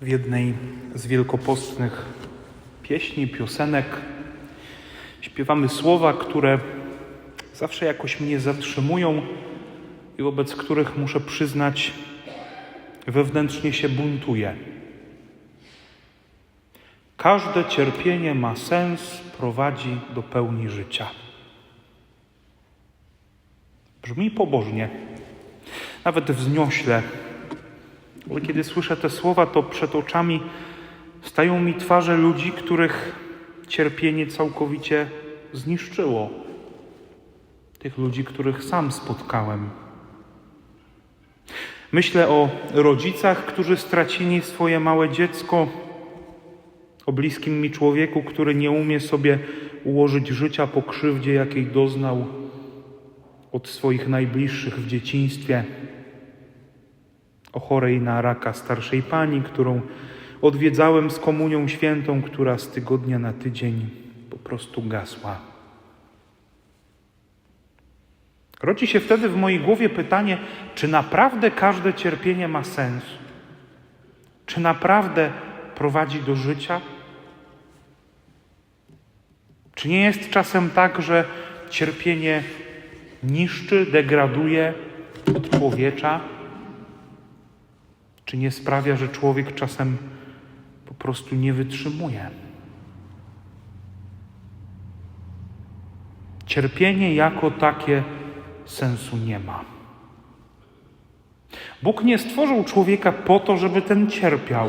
w jednej z wielkopostnych pieśni, piosenek śpiewamy słowa, które zawsze jakoś mnie zatrzymują i wobec których muszę przyznać, wewnętrznie się buntuję. Każde cierpienie ma sens, prowadzi do pełni życia. Brzmi pobożnie, nawet wzniośle, ale kiedy słyszę te słowa, to przed oczami stają mi twarze ludzi, których cierpienie całkowicie zniszczyło. Tych ludzi, których sam spotkałem. Myślę o rodzicach, którzy stracili swoje małe dziecko, o bliskim mi człowieku, który nie umie sobie ułożyć życia po krzywdzie, jakiej doznał od swoich najbliższych w dzieciństwie, o chorej na raka starszej pani, którą odwiedzałem z komunią świętą, która z tygodnia na tydzień po prostu gasła. Rodzi się wtedy w mojej głowie pytanie, czy naprawdę każde cierpienie ma sens? Czy naprawdę prowadzi do życia? Czy nie jest czasem tak, że cierpienie niszczy, degraduje, odczłowiecza? Czy nie sprawia, że człowiek czasem po prostu nie wytrzymuje? Cierpienie jako takie sensu nie ma. Bóg nie stworzył człowieka po to, żeby ten cierpiał.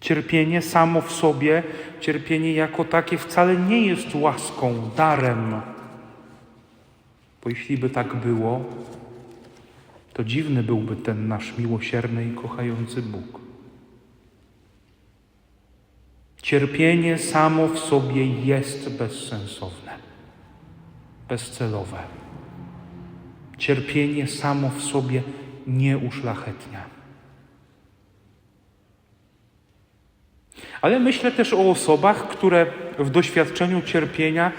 Cierpienie samo w sobie, cierpienie jako takie wcale nie jest łaską, darem. Bo jeśli by tak było, to dziwny byłby ten nasz miłosierny i kochający Bóg. Cierpienie samo w sobie jest bezsensowne, bezcelowe. Cierpienie samo w sobie nie uszlachetnia. Ale myślę też o osobach, które w doświadczeniu cierpienia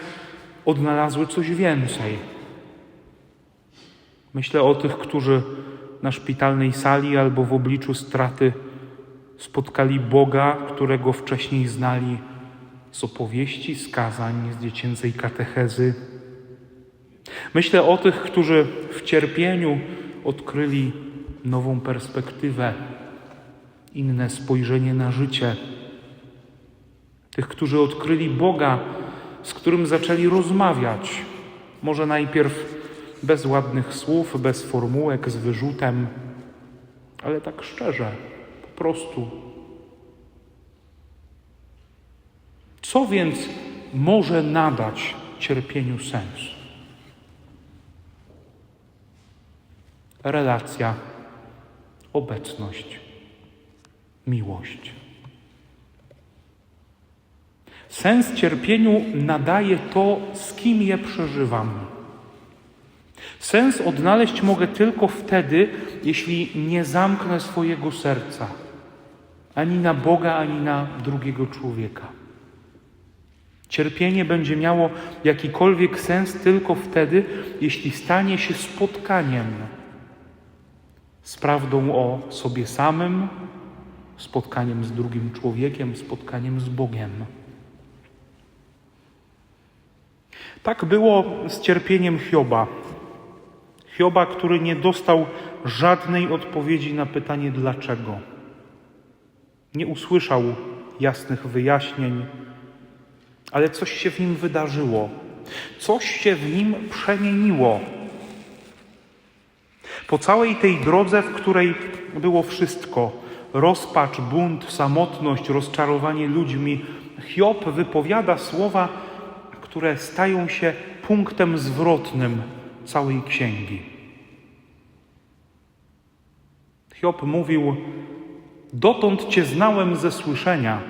odnalazły coś więcej. Myślę o tych, którzy na szpitalnej sali albo w obliczu straty spotkali Boga, którego wcześniej znali z opowieści, z kazań, z dziecięcej katechezy. Myślę o tych, którzy w cierpieniu odkryli nową perspektywę, inne spojrzenie na życie. Tych, którzy odkryli Boga, z którym zaczęli rozmawiać. Może najpierw bez ładnych słów, bez formułek, z wyrzutem, ale tak szczerze, po prostu. Co więc może nadać cierpieniu sens? Relacja, obecność, miłość. Sens cierpieniu nadaje to, z kim je przeżywam. Sens odnaleźć mogę tylko wtedy, jeśli nie zamknę swojego serca ani na Boga, ani na drugiego człowieka. Cierpienie będzie miało jakikolwiek sens tylko wtedy, jeśli stanie się spotkaniem z prawdą o sobie samym, spotkaniem z drugim człowiekiem, spotkaniem z Bogiem. Tak było z cierpieniem Hioba. Hioba, który nie dostał żadnej odpowiedzi na pytanie dlaczego. Nie usłyszał jasnych wyjaśnień, ale coś się w nim wydarzyło. Coś się w nim przemieniło. Po całej tej drodze, w której było wszystko rozpacz, bunt, samotność, rozczarowanie ludźmi, Hiob wypowiada słowa, które stają się punktem zwrotnym całej księgi. Hiob mówił: Dotąd Cię znałem ze słyszenia,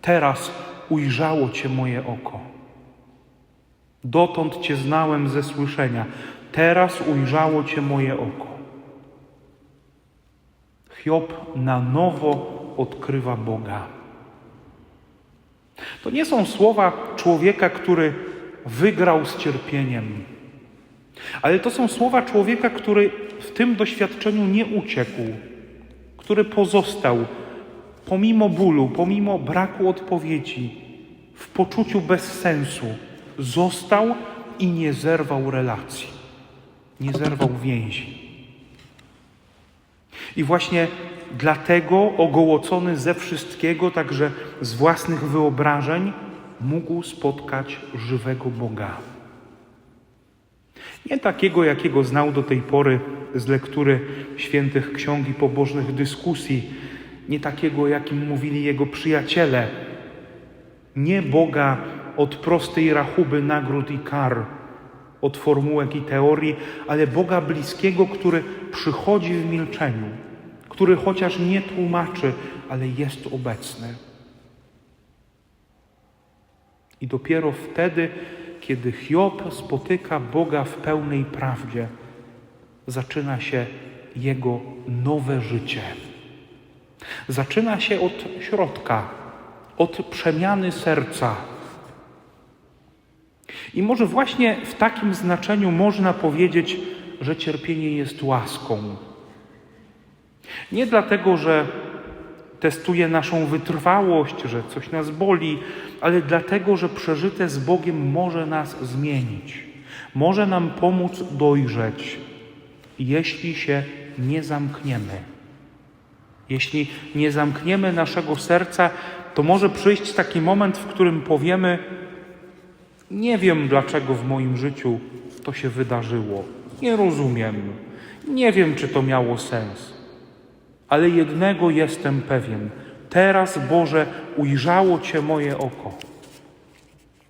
teraz ujrzało Cię moje oko. Dotąd Cię znałem ze słyszenia, teraz ujrzało Cię moje oko. Hiob na nowo odkrywa Boga. To nie są słowa człowieka, który wygrał z cierpieniem, ale to są słowa człowieka, który w tym doświadczeniu nie uciekł, który pozostał pomimo bólu, pomimo braku odpowiedzi, w poczuciu bezsensu, został i nie zerwał relacji, nie zerwał więzi. I właśnie dlatego ogołocony ze wszystkiego, także z własnych wyobrażeń, mógł spotkać żywego Boga. Nie takiego, jakiego znał do tej pory z lektury świętych ksiąg i pobożnych dyskusji, nie takiego, jakim mówili jego przyjaciele, nie Boga od prostej rachuby nagród i kar, od formułek i teorii, ale Boga bliskiego, który przychodzi w milczeniu, który chociaż nie tłumaczy, ale jest obecny. I dopiero wtedy, kiedy Hiob spotyka Boga w pełnej prawdzie, zaczyna się jego nowe życie. Zaczyna się od środka, od przemiany serca. I może właśnie w takim znaczeniu można powiedzieć, że cierpienie jest łaską. Nie dlatego, że testuje naszą wytrwałość, że coś nas boli, ale dlatego, że przeżyte z Bogiem może nas zmienić, może nam pomóc dojrzeć, jeśli się nie zamkniemy. Jeśli nie zamkniemy naszego serca, to może przyjść taki moment, w którym powiemy: Nie wiem, dlaczego w moim życiu to się wydarzyło. Nie rozumiem. Nie wiem, czy to miało sens. Ale jednego jestem pewien. Teraz, Boże, ujrzało Cię moje oko.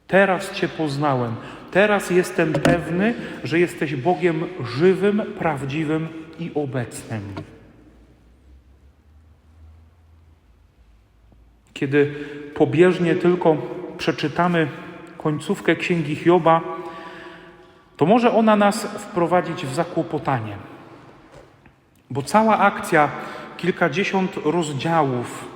Teraz Cię poznałem. Teraz jestem pewny, że jesteś Bogiem żywym, prawdziwym i obecnym. Kiedy pobieżnie tylko przeczytamy końcówkę księgi Hioba, to może ona nas wprowadzić w zakłopotanie. Bo cała akcja, kilkadziesiąt rozdziałów,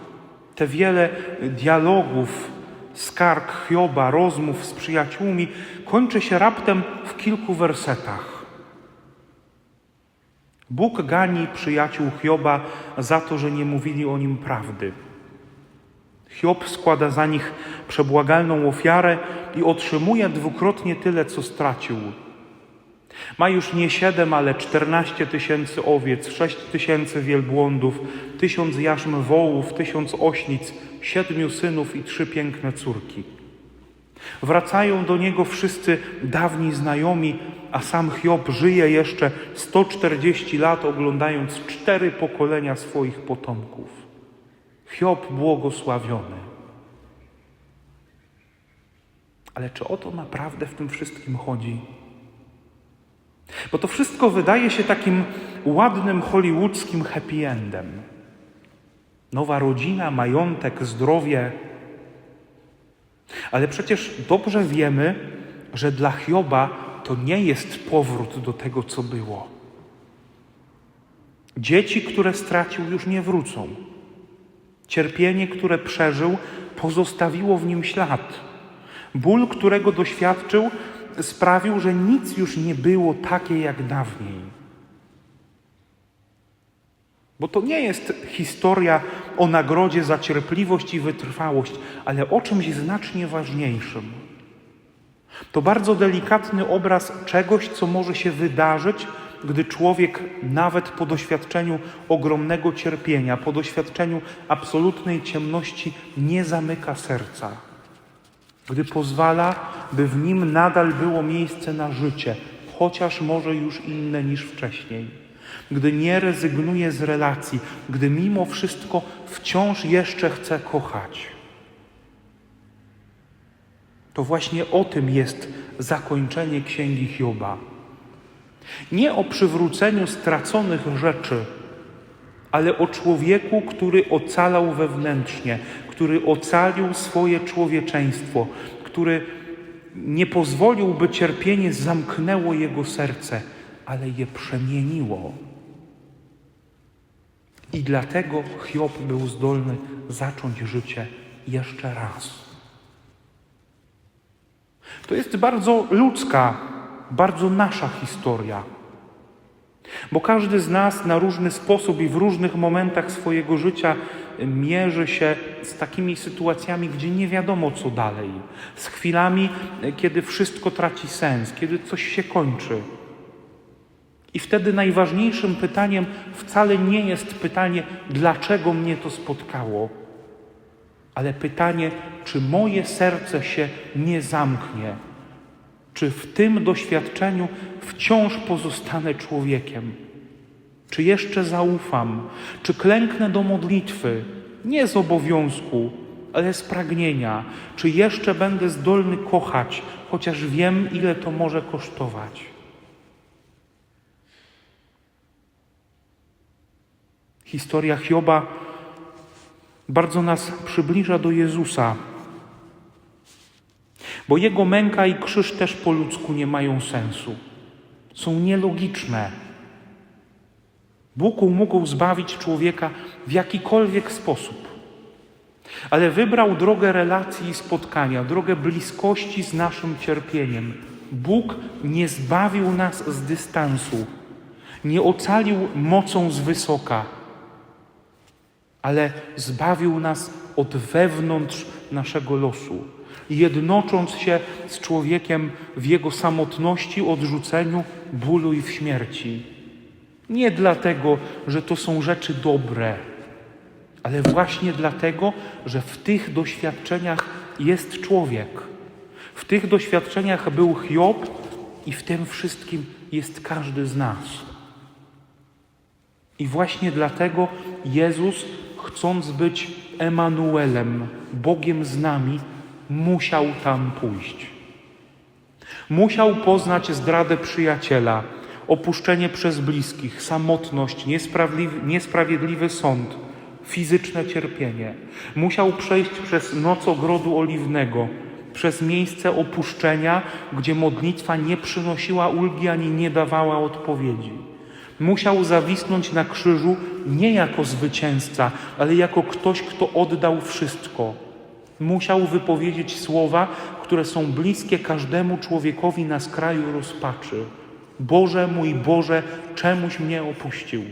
te wiele dialogów, skarg Hioba, rozmów z przyjaciółmi, kończy się raptem w kilku wersetach. Bóg gani przyjaciół Hioba za to, że nie mówili o nim prawdy. Hiob składa za nich przebłagalną ofiarę i otrzymuje dwukrotnie tyle, co stracił. Ma już nie siedem, ale czternaście tysięcy owiec, sześć tysięcy wielbłądów, tysiąc jarzm wołów, tysiąc oślic, siedmiu synów i trzy piękne córki. Wracają do niego wszyscy dawni znajomi, a sam Hiob żyje jeszcze 140 lat, oglądając cztery pokolenia swoich potomków. Hiob błogosławiony. Ale czy o to naprawdę w tym wszystkim chodzi? Bo to wszystko wydaje się takim ładnym hollywoodzkim happy endem. Nowa rodzina, majątek, zdrowie. Ale przecież dobrze wiemy, że dla Hioba to nie jest powrót do tego, co było. Dzieci, które stracił, już nie wrócą. Cierpienie, które przeżył, pozostawiło w nim ślad. Ból, którego doświadczył, sprawił, że nic już nie było takie jak dawniej. Bo to nie jest historia o nagrodzie za cierpliwość i wytrwałość, ale o czymś znacznie ważniejszym. To bardzo delikatny obraz czegoś, co może się wydarzyć, gdy człowiek nawet po doświadczeniu ogromnego cierpienia, po doświadczeniu absolutnej ciemności nie zamyka serca. Gdy pozwala, by w nim nadal było miejsce na życie, chociaż może już inne niż wcześniej. Gdy nie rezygnuje z relacji, gdy mimo wszystko wciąż jeszcze chce kochać. To właśnie o tym jest zakończenie księgi Hioba. Nie o przywróceniu straconych rzeczy, ale o człowieku, który ocalał wewnętrznie, który ocalił swoje człowieczeństwo, który nie pozwolił, by cierpienie zamknęło jego serce, ale je przemieniło. I dlatego Hiob był zdolny zacząć życie jeszcze raz. To jest bardzo ludzka, bardzo nasza historia. Bo każdy z nas na różny sposób i w różnych momentach swojego życia mierzy się z takimi sytuacjami, gdzie nie wiadomo co dalej, z chwilami, kiedy wszystko traci sens, kiedy coś się kończy. I wtedy najważniejszym pytaniem wcale nie jest pytanie, dlaczego mnie to spotkało, ale pytanie, czy moje serce się nie zamknie, czy w tym doświadczeniu wciąż pozostanę człowiekiem, czy jeszcze zaufam, czy klęknę do modlitwy, nie z obowiązku, ale z pragnienia, czy jeszcze będę zdolny kochać, chociaż wiem, ile to może kosztować. Historia Hioba bardzo nas przybliża do Jezusa, bo jego męka i krzyż też po ludzku nie mają sensu. Są nielogiczne. Bóg mógł zbawić człowieka w jakikolwiek sposób, ale wybrał drogę relacji i spotkania, drogę bliskości z naszym cierpieniem. Bóg nie zbawił nas z dystansu, nie ocalił mocą z wysoka ale zbawił nas od wewnątrz naszego losu, jednocząc się z człowiekiem w jego samotności, odrzuceniu, bólu i w śmierci. Nie dlatego, że to są rzeczy dobre, ale właśnie dlatego, że w tych doświadczeniach jest człowiek. W tych doświadczeniach był Hiob i w tym wszystkim jest każdy z nas. I właśnie dlatego Jezus chcąc być Emanuelem, Bogiem z nami, musiał tam pójść. Musiał poznać zdradę przyjaciela, opuszczenie przez bliskich, samotność, niesprawiedliwy, sąd, fizyczne cierpienie. Musiał przejść przez noc ogrodu oliwnego, przez miejsce opuszczenia, gdzie modlitwa nie przynosiła ulgi ani nie dawała odpowiedzi. Musiał zawisnąć na krzyżu nie jako zwycięzca, ale jako ktoś, kto oddał wszystko. Musiał wypowiedzieć słowa, które są bliskie każdemu człowiekowi na skraju rozpaczy. Boże mój Boże, czemuś mnie opuścił?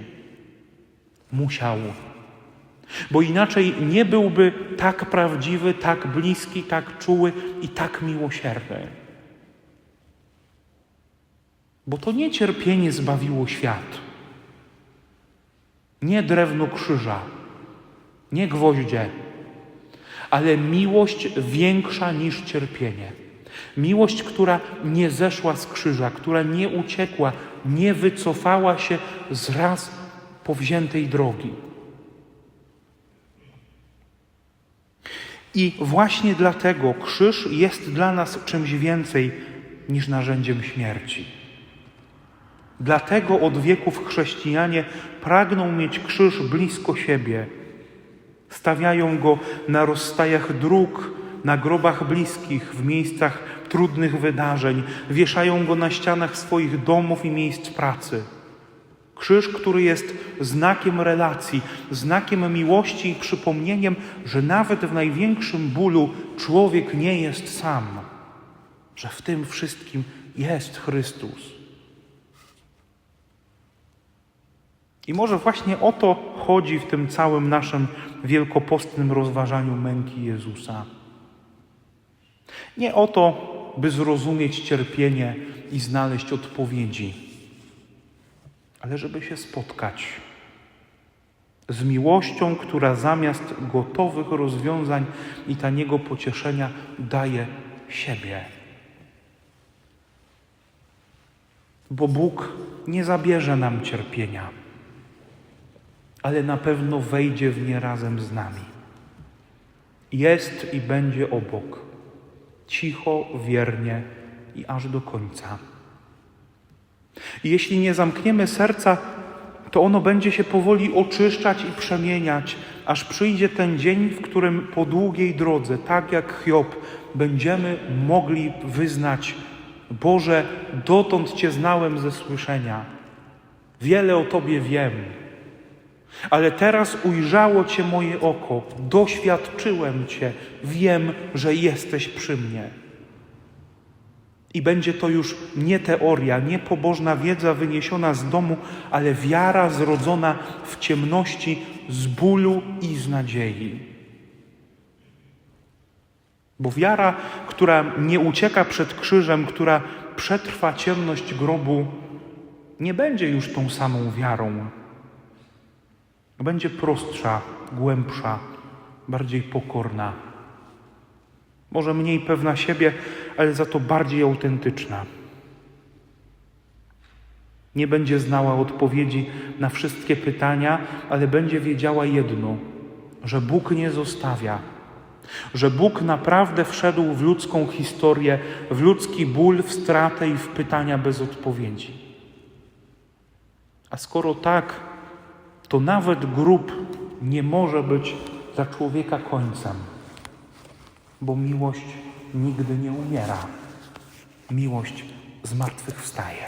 Musiał. Bo inaczej nie byłby tak prawdziwy, tak bliski, tak czuły i tak miłosierny. Bo to nie cierpienie zbawiło świat, nie drewno krzyża, nie gwoździe, ale miłość większa niż cierpienie. Miłość, która nie zeszła z krzyża, która nie uciekła, nie wycofała się z raz powziętej drogi. I właśnie dlatego krzyż jest dla nas czymś więcej niż narzędziem śmierci. Dlatego od wieków chrześcijanie pragną mieć krzyż blisko siebie. Stawiają go na rozstajach dróg, na grobach bliskich, w miejscach trudnych wydarzeń, wieszają go na ścianach swoich domów i miejsc pracy. Krzyż, który jest znakiem relacji, znakiem miłości i przypomnieniem, że nawet w największym bólu człowiek nie jest sam, że w tym wszystkim jest Chrystus. I może właśnie o to chodzi w tym całym naszym wielkopostnym rozważaniu męki Jezusa. Nie o to, by zrozumieć cierpienie i znaleźć odpowiedzi, ale żeby się spotkać z miłością, która zamiast gotowych rozwiązań i taniego pocieszenia daje siebie. Bo Bóg nie zabierze nam cierpienia ale na pewno wejdzie w nie razem z nami. Jest i będzie obok, cicho, wiernie i aż do końca. I jeśli nie zamkniemy serca, to ono będzie się powoli oczyszczać i przemieniać, aż przyjdzie ten dzień, w którym po długiej drodze, tak jak Hiob, będziemy mogli wyznać: Boże, dotąd Cię znałem ze słyszenia, wiele o Tobie wiem ale teraz ujrzało Cię moje oko, doświadczyłem Cię, wiem, że jesteś przy mnie. I będzie to już nie teoria, nie pobożna wiedza wyniesiona z domu, ale wiara zrodzona w ciemności, z bólu i z nadziei. Bo wiara, która nie ucieka przed krzyżem, która przetrwa ciemność grobu, nie będzie już tą samą wiarą. Będzie prostsza, głębsza, bardziej pokorna. Może mniej pewna siebie, ale za to bardziej autentyczna. Nie będzie znała odpowiedzi na wszystkie pytania, ale będzie wiedziała jedno: że Bóg nie zostawia, że Bóg naprawdę wszedł w ludzką historię, w ludzki ból, w stratę i w pytania bez odpowiedzi. A skoro tak, to nawet grób nie może być dla człowieka końcem, bo miłość nigdy nie umiera. Miłość zmartwychwstaje.